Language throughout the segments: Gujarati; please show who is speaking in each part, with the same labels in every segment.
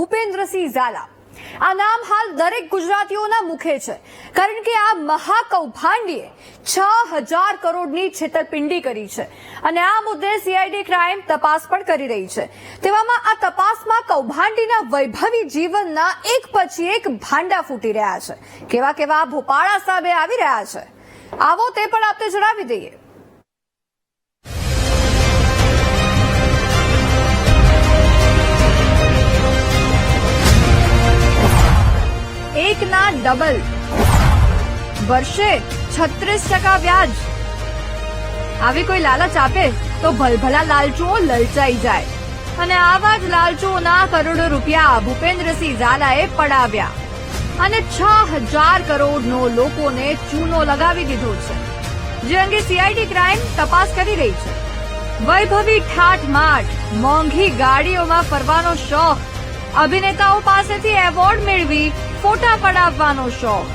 Speaker 1: ભૂપેન્દ્રસિંહ ઝાલા. આ નામ હાલ દરેક ગુજરાતીઓના મુખે છે. કારણ કે આ મહાકૌભાંડીએ છ હજાર કરોડની છેતરપિંડી કરી છે. અને આ મુદ્દે સીઆઈડી ક્રાઇમ તપાસ પણ કરી રહી છે. તેવામાં આ તપાસમાં કૌભાંડીના વૈભવી જીવનના એક પછી એક ભાંડા ફૂટી રહ્યા છે. કેવા કેવા ભોપાળા સામે આવી રહ્યા છે. આવો તે પણ આપને જણાવી દઈએ. ડબલ વર્ષે છત્રીસ ટકા વ્યાજ. આવી કોઈ લાલચ આપે તો ભલભલા લાલચુઓ લલચાઈ જાય. અને આવા જ લાલચુઓના કરોડો રૂપિયા ભૂપેન્દ્રસિંહ ઝાલાએ પડાવ્યા. અને છ હજાર કરોડનો લોકોને ચૂનો લગાવી દીધો છે. જે અંગે સીઆઈડી ક્રાઇમ તપાસ કરી રહી છે. વૈભવી ઠાઠ માઠ મોંઘી ગાડીઓમાં ફરવાનો શોખ. અભિનેતાઓ પાસેથી એવોર્ડ મેળવી ફોટા પડાવવાનો શોખ.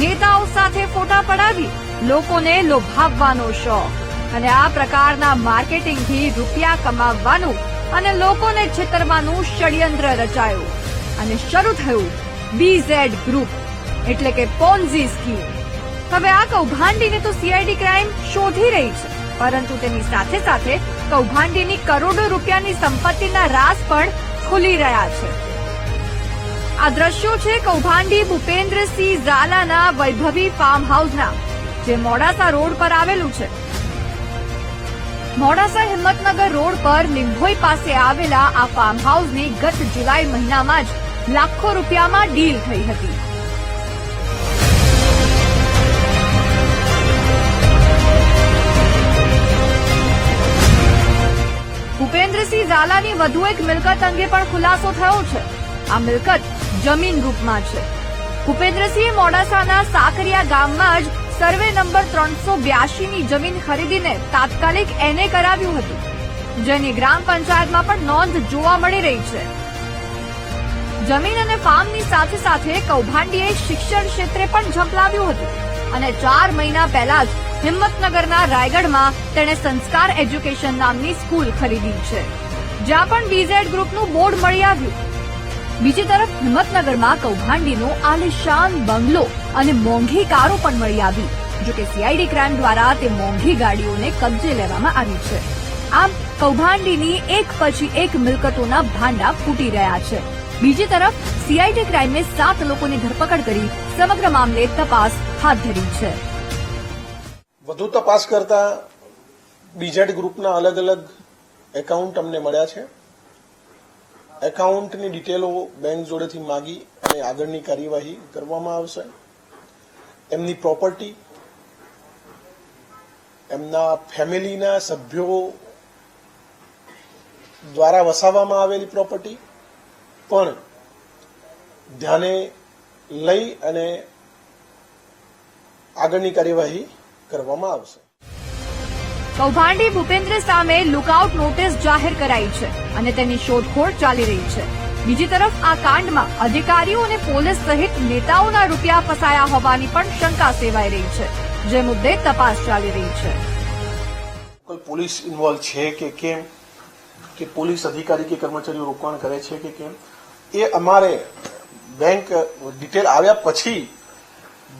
Speaker 1: નેતાઓ સાથે ફોટા પડાવી લોકોને લોભાવવાનો શોખ. અને આ પ્રકારના માર્કેટિંગથી રૂપિયા કમાવવાનું અને લોકોને છેતરવાનું ષડયંત્ર રચાયું. અને શરૂ થયું બીઝેડ ગ્રુપ એટલે કે પોન્ઝી સ્કીમ હવે આ કૌભાંડીને તો સીઆઈડી ક્રાઇમ શોધી રહી છે. પરંતુ તેની સાથે સાથે કૌભાંડીની કરોડો રૂપિયાની સંપત્તિના રાસ પણ ખુલી રહ્યા છે. આ દ્રશ્યો છે કૌભાંડી ભૂપેન્દ્રસિંહ ઝાલાના વૈભવી ફાર્મ હાઉસના જે મોડાસા રોડ પર આવેલું છે. મોડાસા હિંમતનગર રોડ પર લીંભોઈ પાસે આવેલા આ ફાર્મ હાઉસની ગત જુલાઈ મહિનામાં જ લાખો રૂપિયામાં ડીલ થઈ હતી. ભૂપેન્દ્રસિંહ ઝાલાની વધુ એક મિલકત અંગે પણ ખુલાસો થયો છે. આ મિલકત જમીન રૂપમાં છે. ભૂપેન્દ્રસિંહે મોડાસાના સાકરિયા ગામમાં જ સર્વે નંબર ત્રણસો બ્યાસીની જમીન ખરીદીને તાત્કાલિક એને કરાવ્યું હતું, જેની ગ્રામ પંચાયતમાં પણ નોંધ જોવા મળી રહી છે. જમીન અને ફાર્મની સાથે સાથે કૌભાંડીએ શિક્ષણ ક્ષેત્રે પણ ઝંપલાવ્યું હતું અને ચાર મહિના પહેલા જ હિંમતનગરના રાયગઢમાં તેણે સંસ્કાર એજ્યુકેશન નામની સ્કૂલ ખરીદી છે, જ્યાં પણ બીઝેડ ગ્રુપનું બોર્ડ મળી આવ્યું. બીજી તરફ હિંમતનગરમાં કૌભાંડીનો આલિશાન બંગલો અને મોંઘી કારો પણ મળી આવી. જો કે સીઆઈડી ક્રાઇમ દ્વારા તે મોંઘી ગાડીઓને કબજે લેવામાં આવી છે. આમ, કૌભાંડીની એક પછી એક મિલકતોના ભાંડા ફૂટી રહ્યા છે. બીજી તરફ સીઆઈડી ક્રાઇમે સાત લોકોની ધરપકડ કરી સમગ્ર મામલે તપાસ હાથ ધરી છે.
Speaker 2: વધુ તપાસ કરતા બીજેડ ગ્રુપના અલગ અલગ એકાઉન્ટ અમને મળ્યા છે. એકાઉન્ટની ડિટેલો બેંક જોડેથી માગી અને આગળની કાર્યવાહી કરવામાં આવશે. એમની પ્રોપર્ટી, એમના ફેમિલીના સભ્યો દ્વારા વસાવવામાં આવેલી પ્રોપર્ટી, પણ ધ્યાને લઈ અને આગળની કાર્યવાહી કરવામાં આવશે.
Speaker 1: કૌભાંડી ભૂપેન્દ્ર સામે લુકઆઉટ નોટિસ જાહેર કરાઈ છે અને તેની શોધખોળ ચાલી રહી છે. બીજી તરફ આ કાંડમાં અધિકારીઓ અને પોલીસ સહિત નેતાઓના રૂપિયા ફસાયા હોવાની પણ શંકા સેવાઈ રહી છે. જે મુદ્દે તપાસ ચાલી રહી છે.
Speaker 2: કોઈ પોલીસ ઇન્વોલ્વ છે કે કેમ? કે પોલીસ અધિકારી કે કર્મચારીઓ રોકાણ કરે છે કે કેમ? એ અમારે બેંક ડિટેલ આવ્યા પછી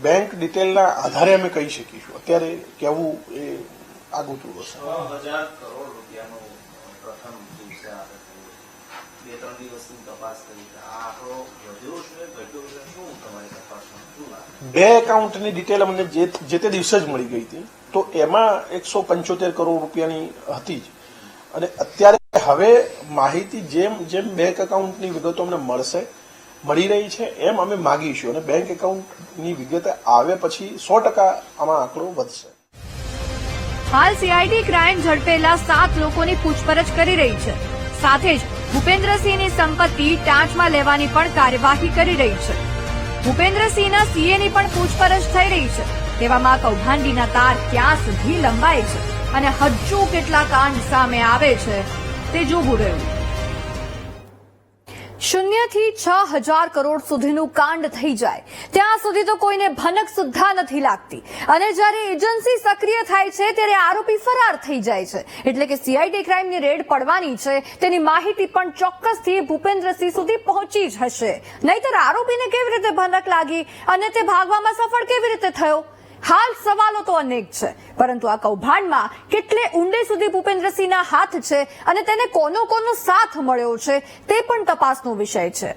Speaker 2: બેંક ડિટેલના આધારે અમે કહી શકીશું. અત્યારે કહેવું એ આગોતરું હશે.
Speaker 3: હજાર કરોડ રૂપિયાનો પ્રથમ દિવસે બે ત્રણ દિવસની તપાસ કરી આ આંકડો વધ્યો છે ઘટ્યો છે. શું તમારી તપાસમાં
Speaker 2: બે એકાઉન્ટની ડિટેલ અમને જે જે તે દિવસે જ મળી ગઈ હતી. તો એમાં એકસો પંચોતેર કરોડ રૂપિયાની હતી જ. અને અત્યારે હવે માહિતી જેમ જેમ બેંક એકાઉન્ટની વિગતો અમને મળશે મળી રહી છે એમ અમે માગીશું. અને બેંક એકાઉન્ટની વિગત આવે પછી સો ટકા આમાં આંકડો વધશે.
Speaker 1: હાલ સીઆઈડી ક્રાઇમ ઝડપેલા સાત લોકોની પૂછપરછ કરી રહી છે. સાથે જ ભૂપેન્દ્રસિંહની સંપત્તિ ટાંચમાં લેવાની પણ કાર્યવાહી કરી રહી છે. ભૂપેન્દ્રસિંહના સીએની પણ પૂછપરછ થઈ રહી છે. તેવામાં કૌભાંડીના તાર ક્યાં સુધી લંબાય છે અને હજુ કેટલા કાંડ સામે આવે છે, તે જોવું રહ્યું. શૂન્યથી છ હજાર કરોડ સુધીનું કાંડ થઈ જાય. ત્યાં સુધી તો કોઈને ભનક સુદ્ધા નથી લાગતી. અને જ્યારે એજન્સી સક્રિય થાય છે, ત્યારે આરોપી ફરાર થઈ જાય છે. એટલે કે સીઆઈડી ક્રાઇમની રેડ પડવાની છે. તેની માહિતી પણ ચોક્કસથી ભૂપેન્દ્રસિંહ સુધી પહોંચી જ હશે. નહીતર આરોપીને કેવી રીતે ભનક લાગી? અને તે ભાગવામાં સફળ કેવી રીતે થયો? હાલ સવાલો તો અનેક છે, પરંતુ આ કૌભાંડમાં કેટલે ઊંડે સુધી ભૂપેન્દ્રસિંહના હાથ છે અને તેને કોનો કોનો સાથ મળ્યો છે તે પણ તપાસનો વિષય છે.